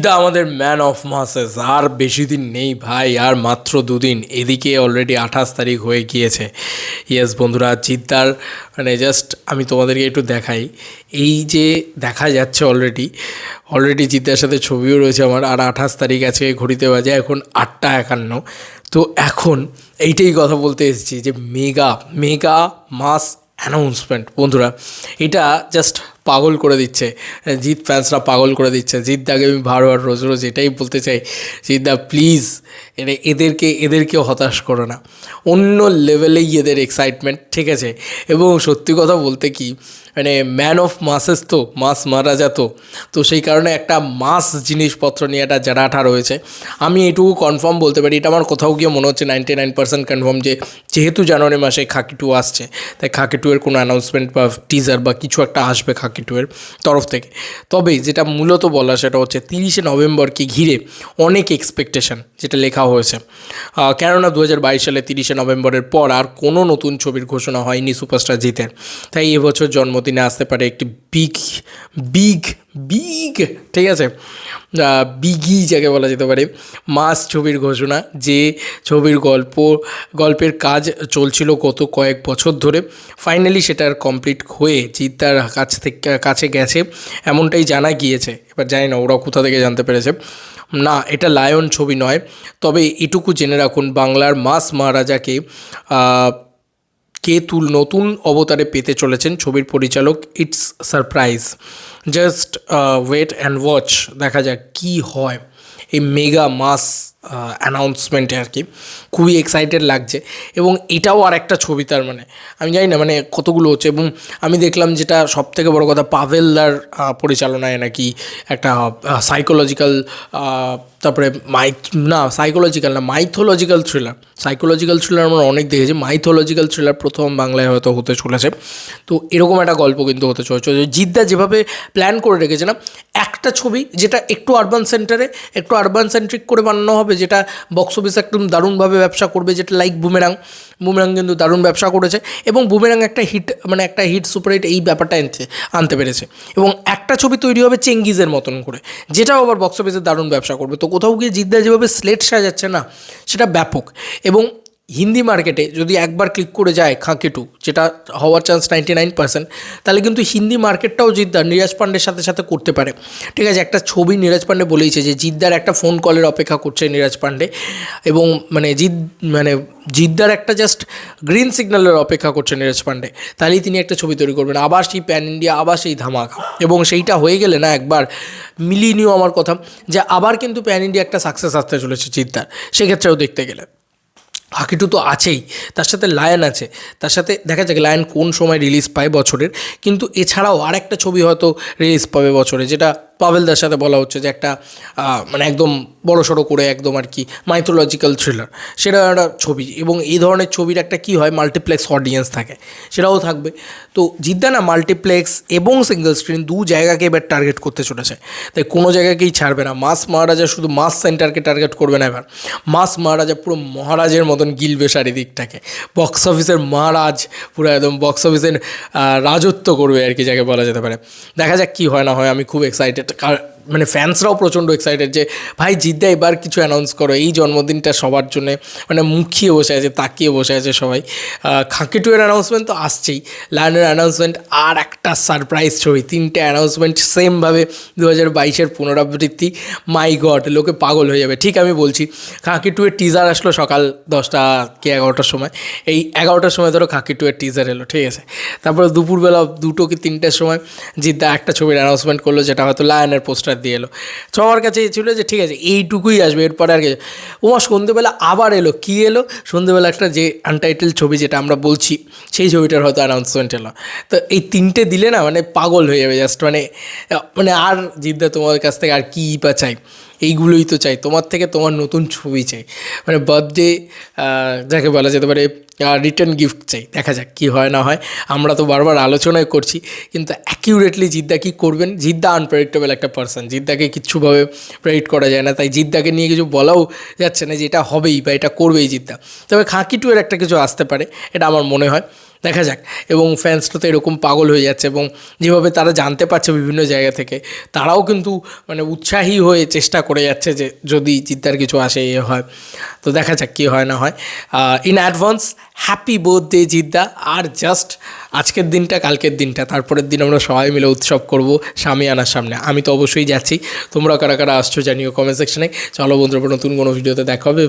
জিদ্দা আমাদের man of মাসেস আর বেশি দিন নেই ভাই, আর মাত্র দুদিন। এদিকে অলরেডি আঠাশ তারিখ হয়ে গিয়েছে। ইয়েস বন্ধুরা, জিদ্দার মানে জাস্ট আমি তোমাদেরকে একটু দেখাই। এই যে দেখা যাচ্ছে অলরেডি অলরেডি জিদ্দার সাথে ছবিও রয়েছে আমার, আর আঠাশ তারিখ আছে ঘড়িতে বাজে এখন আটটা একান্ন। তো এখন এইটাই কথা বলতে এসেছি যে মেগা মেগা মাস অ্যানাউন্সমেন্ট বন্ধুরা। এটা জাস্ট পাগল করে দিচ্ছে। জিৎ ফ্যান্সরা পাগল করে দিচ্ছে। জিৎ দাকে আমি বারবার রোজ রোজ এটাই বলতে চাই, জিৎ দা প্লিজ এনে এদেরকে, এদেরকেও হতাশ করো না। অন্য লেভেলেই এদের এক্সাইটমেন্ট ঠিক আছে? এবং সত্যি কথা বলতে কি মানে ম্যান অফ মাসেস তো মাস মারা যেত তো সেই কারণে একটা মাস জিনিসপত্র নিয়ে একটা জারাঠা রয়েছে। আমি এটুকু কনফার্ম বলতে পারি, এটা আমার কোথাও গিয়ে মনে হচ্ছে নাইনটি নাইন পার্সেন্ট কনফার্ম যে, যেহেতু জানুয়ারি মাসে খাকি টু আসছে, তাই খাকি টু এর কোনো অ্যানাউন্সমেন্ট বা টিজার বা কিছু একটা আসবে খাকি টু এর তরফ থেকে। তবে যেটা মূলত বলা সেটা হচ্ছে তিরিশে নভেম্বরকে ঘিরে অনেক এক্সপেকটেশন যেটা লেখা হয়েছে। কেননা দু হাজার বাইশ সালে তিরিশে নভেম্বরের পর আর কোনো নতুন ছবির ঘোষণা হয়নি সুপারস্টার জিতের। তাই এবছর জন্মদিনে আসতে পারে একটি বিগ বিগ বিগ, ঠিক আছে? বিগি যাকে বলা যেতে পারে, মাস ছবির ঘোষণা, যে ছবির গল্প, গল্পের কাজ চলছিল গত কয়েক বছর ধরে। ফাইনালি সেটার কমপ্লিট হয়ে জিদ্দার কাছ থেকে, কাছে গেছে, এমনটাই জানা গিয়েছে। এবার জানি না ওরা কোথা থেকে জানতে পেরেছে। না, এটা লায়ন ছবি নয়। তবে এটুকু জেনে রাখুন, বাংলার মাস মহারাজাকে কে তুল নতুন অবতারে পেতে চলেছেন ছবির পরিচালক it's surprise just wait and watch দেখা যাক কি হয়। এই মেগা মাস অ্যানাউন্সমেন্টে আর কি। খুবই এক্সাইটেড লাগছে। এবং এটাও আর একটা ছবি তার মানে। আমি জানি না মানে কতগুলো হচ্ছে। এবং আমি দেখলাম যেটা সব থেকে বড় কথা পাভেলদার পরিচালনায় নাকি একটা সাইকোলজিক্যাল তারপরে মাইথ, না সাইকোলজিক্যাল না মাইথোলজিক্যাল থ্রিলার সাইকোলজিক্যাল থ্রিলার আমরা অনেক দেখেছি। মাইথোলজিক্যাল থ্রিলার প্রথম বাংলায় হয়তো হতে চলেছে। তো এরকম একটা গল্প কিন্তু হতে চলেছে। জিদ্দা যেভাবে প্ল্যান করে রেখেছে না একটা ছবি যেটা একটু আরবান সেন্টারে একটু আরবান সেন্ট্রিক করে বানানো হবে, যেটা বক্স অফিস একদম দারুণভাবে ব্যবসা করবে, যেটা লাইক বুমেরাং বুমেরাং কিন্তু দারুণ ব্যবসা করেছে এবং বুমেরাং একটা হিট মানে একটা হিট সুপার হিট এই ব্যাপারটা আনতে আনতে পেরেছে। এবং একটা ছবি তৈরি হবে চেঙ্গিজের মতন করে, যেটাও আবার বক্স অফিসে দারুণ ব্যবসা করবে। তো কোথাও গিয়ে জিদ্দা যেভাবে স্লেট সাজাচ্ছে না, সেটা ব্যাপক। এবং হিন্দি মার্কেটে যদি একবার ক্লিক করে যায় খাঁকে টু, যেটা হওয়ার চান্স নাইনটি নাইন পার্সেন্ট তাহলে কিন্তু হিন্দি মার্কেটটাও জিদ্দার, নীরাজ পান্ডের সাথে সাথে করতে পারে। ঠিক আছে, একটা ছবি নীরাজ পান্ডে বলেইছে যে জিদ্দার একটা ফোন কলের অপেক্ষা করছে নীরাজ পান্ডে এবং মানে জিদ মানে জিদ্দার একটা জাস্ট গ্রিন সিগন্যালের অপেক্ষা করছে নীরাজ পান্ডে। তাহলেই তিনি একটা ছবি তৈরি করবেন, আবার সেই প্যান ইন্ডিয়া আবার সেই ধামাকা। এবং সেইটা হয়ে গেলে না একবার মিলিয়ে নিও আমার কথা, যে আবার কিন্তু প্যান ইন্ডিয়া একটা সাকসেস আসতে চলেছে জিদ্দার, সেক্ষেত্রেও দেখতে গেলে। হাকিটু তো আছেই, তার সাথে লায়ন আছে। তার সাথে দেখা যাক লায়ন কোন সময় রিলিজ পায় বছরের। কিন্তু এছাড়াও আরেকটা ছবি হয়তো রিলিজ পাবে বছরে, যেটা পাভেলদার সাথে বলা হচ্ছে যে একটা মানে একদম বড় সড়ো করে একদম আর কি মাইথোলজিক্যাল থ্রিলার সেটা একটা ছবি এবং এই ধরনের ছবির একটা কি হয় মাল্টিপ্লেক্স অডিয়েন্স থাকে। সেটাও থাকবে। তো জিদ্দা না মাল্টিপ্লেক্স এবং সিঙ্গেল স্ক্রিন দু জায়গাকে এবার টার্গেট করতে চলেছে। তাই কোনো জায়গাকেই ছাড়বে না। মাস মহারাজা শুধু মাস সেন্টারকে টার্গেট করবে না এবার। মাস মহারাজা পুরো মহারাজের মতন গিলবে চারিদিকটাকে বক্স অফিসের মহারাজ পুরো একদম বক্স অফিসের রাজত্ব করবে আর কি, যাকে বলা যেতে পারে। দেখা যাক কী হয় না হয়, আমি খুব এক্সাইটেড the car মানে ফ্যান্সরাও প্রচণ্ড এক্সাইটেড যে, ভাই, জিদ্দা, এবার কিছু অ্যানাউন্স করো। এই জন্মদিনটা সবার জন্যে। মানে মুখিয়ে বসে আছে, তাকিয়ে বসে আছে সবাই। খাঁকি টু এর অ্যানাউন্সমেন্ট তো আসছেই। লায়নের অ্যানাউন্সমেন্ট আর একটা সারপ্রাইজ ছবি। তিনটে অ্যানাউন্সমেন্ট সেমভাবে দু হাজার বাইশের পুনরাবৃত্তি। মাই গড লোকে পাগল হয়ে যাবে। ঠিক আমি বলছি, খাঁকি টু এর টিজার আসলো সকাল দশটা কি এগারোটার সময়। এই এগারোটার সময় ধরো খাঁকি টু এর টিজার এলো, ঠিক আছে? তারপরে দুপুরবেলা দুটো কি তিনটের সময় জিদ্দা একটা ছবির অ্যানাউন্সমেন্ট করল, যেটা হয়তো লায়নের পোস্টার দিয়ে এলো। সবার কাছে ছিল যে, ঠিক আছে, এইটুকুই আসবে। এরপরে আর কি ওমা সন্ধেবেলা আবার এলো। কী এলো? সন্ধ্যেবেলা একটা যে আনটাইটেল ছবি যেটা আমরা বলছি, সেই ছবিটার হয়তো অ্যানাউন্সমেন্ট এলো। তো এই তিনটে দিলে না মানে পাগল হয়ে যাবে জাস্ট মানে মানে আর জিদ্দা তোমার কাছ থেকে আর কী বা চাই? এইগুলোই তো চাই, তোমার থেকে তোমার নতুন ছবি চাই। মানে বার্থডে যাকে বলা যেতে পারে রিটার্ন গিফট চাই। দেখা যাক কী হয় না হয়। আমরা তো বারবার আলোচনায় করছি, কিন্তু অ্যাকিউরেটলি জিদ্দা কী করবেন? জিদ্দা আনপ্রেডিক্টেবল একটা পার্সন জিদ্দাকে কিচ্ছুভাবে প্রেডিক্ট করা যায় না। তাই জিদ্দাকে নিয়ে কিছু বলাও যাচ্ছে না যে এটা হবেই বা এটা করবেই জিদ্দা। তবে খাঁকি টু এর একটা কিছু আসতে পারে, এটা আমার মনে হয়। দেখা যাক। এবং ফ্যান্সরা তো এরকম পাগল হয়ে যাচ্ছে এবং যেভাবে তারা জানতে পারছে বিভিন্ন জায়গা থেকে, তারাও কিন্তু মানে উৎসাহী হয়ে চেষ্টা করে যাচ্ছে যে যদি জিদ্দার কিছু আসে, এ হয়। তো দেখা যাক কী হয় না হয়। In advance happy birthday Jidda. R just আজকের দিনটা, কালকের দিনটা, তারপরের দিন আমরা সবাই মিলে উৎসব করব স্বামী আনার সামনে। আমি তো অবশ্যই যাচ্ছি। তোমরা কারা কারা আসছো জানিও কমেন্ট সেকশনে চলো বন্ধুরা, নতুন কোনো ভিডিওতে দেখা হবে